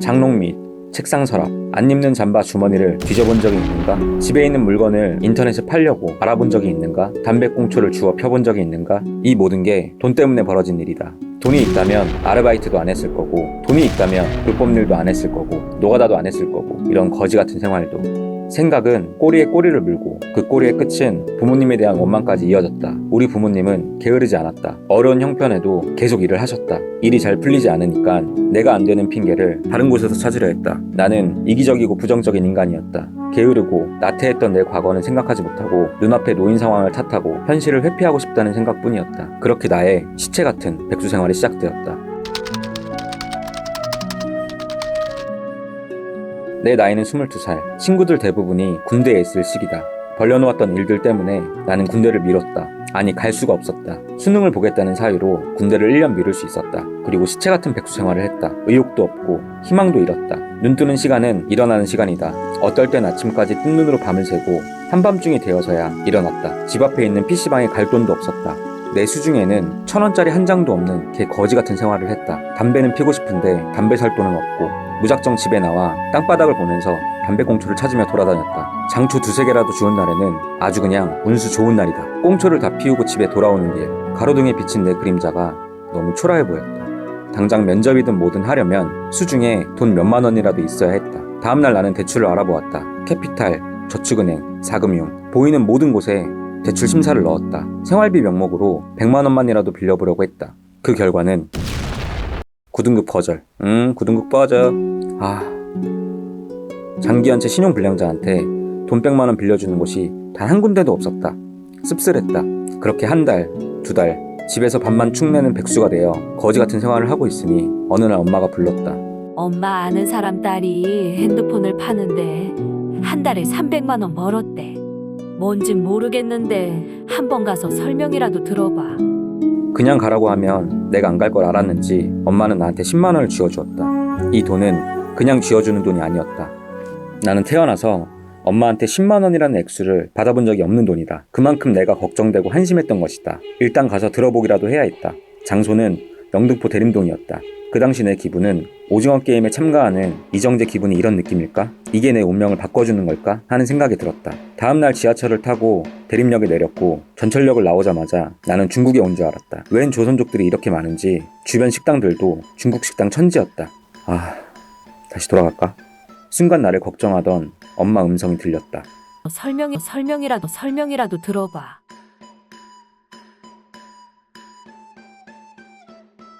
장롱 밑, 책상 서랍, 안 입는 잠바 주머니를 뒤져본 적이 있는가? 집에 있는 물건을 인터넷에 팔려고 알아본 적이 있는가? 담배꽁초를 주워 펴본 적이 있는가? 이 모든 게 돈 때문에 벌어진 일이다. 돈이 있다면 아르바이트도 안 했을 거고, 돈이 있다면 불법 일도 안 했을 거고, 노가다도 안 했을 거고, 이런 거지 같은 생활도. 생각은 꼬리에 꼬리를 물고 그 꼬리의 끝은 부모님에 대한 원망까지 이어졌다. 우리 부모님은 게으르지 않았다. 어려운 형편에도 계속 일을 하셨다. 일이 잘 풀리지 않으니까 내가 안 되는 핑계를 다른 곳에서 찾으려 했다. 나는 이기적이고 부정적인 인간이었다. 게으르고 나태했던 내 과거는 생각하지 못하고 눈앞에 놓인 상황을 탓하고 현실을 회피하고 싶다는 생각뿐이었다. 그렇게 나의 시체 같은 백수 생활이 시작되었다. 내 나이는 22살. 친구들 대부분이 군대에 있을 시기다. 벌려놓았던 일들 때문에 나는 군대를 미뤘다. 아니, 갈 수가 없었다. 수능을 보겠다는 사유로 군대를 1년 미룰 수 있었다. 그리고 시체 같은 백수 생활을 했다. 의욕도 없고, 희망도 잃었다. 눈 뜨는 시간은 일어나는 시간이다. 어떨 땐 아침까지 뜬 눈으로 밤을 새고, 한밤중이 되어서야 일어났다. 집 앞에 있는 PC방에 갈 돈도 없었다. 내 수중에는 천 원짜리 한 장도 없는 개 거지 같은 생활을 했다. 담배는 피고 싶은데 담배 살 돈은 없고 무작정 집에 나와 땅바닥을 보면서 담배꽁초를 찾으며 돌아다녔다. 장초 두세 개라도 주운 날에는 아주 그냥 운수 좋은 날이다. 꽁초를 다 피우고 집에 돌아오는 길 가로등에 비친 내 그림자가 너무 초라해 보였다. 당장 면접이든 뭐든 하려면 수중에 돈 몇만 원이라도 있어야 했다. 다음날 나는 대출을 알아보았다. 캐피탈, 저축은행, 사금융 보이는 모든 곳에 대출 심사를 넣었다. 생활비 명목으로 100만 원만이라도 빌려보려고 했다. 그 결과는 9등급 거절. 음, 9등급 꺼져. 아. 장기연체 신용불량자한테 돈 100만 원 빌려주는 곳이 단 한 군데도 없었다. 씁쓸했다. 그렇게 한 달, 두 달, 집에서 밥만 축내는 백수가 되어 거지 같은 생활을 하고 있으니 어느 날 엄마가 불렀다. 엄마 아는 사람 딸이 핸드폰을 파는데 한 달에 300만 원 벌었대. 뭔진 모르겠는데 한번 가서 설명이라도 들어봐. 그냥 가라고 하면 내가 안 갈 걸 알았는지 엄마는 나한테 10만 원을 쥐어주었다. 이 돈은 그냥 쥐어주는 돈이 아니었다. 나는 태어나서 엄마한테 10만 원이라는 액수를 받아본 적이 없는 돈이다. 그만큼 내가 걱정되고 한심했던 것이다. 일단 가서 들어보기라도 해야 했다. 장소는 영등포 대림동이었다. 그 당시 내 기분은 오징어 게임에 참가하는 이정재 기분이 이런 느낌일까? 이게 내 운명을 바꿔주는 걸까? 하는 생각이 들었다. 다음날 지하철을 타고 대림역에 내렸고 전철역을 나오자마자 나는 중국에 온 줄 알았다. 웬 조선족들이 이렇게 많은지 주변 식당들도 중국 식당 천지였다. 아, 다시 돌아갈까? 순간 나를 걱정하던 엄마 음성이 들렸다. 설명이 설명이라도 설명이라도 들어봐.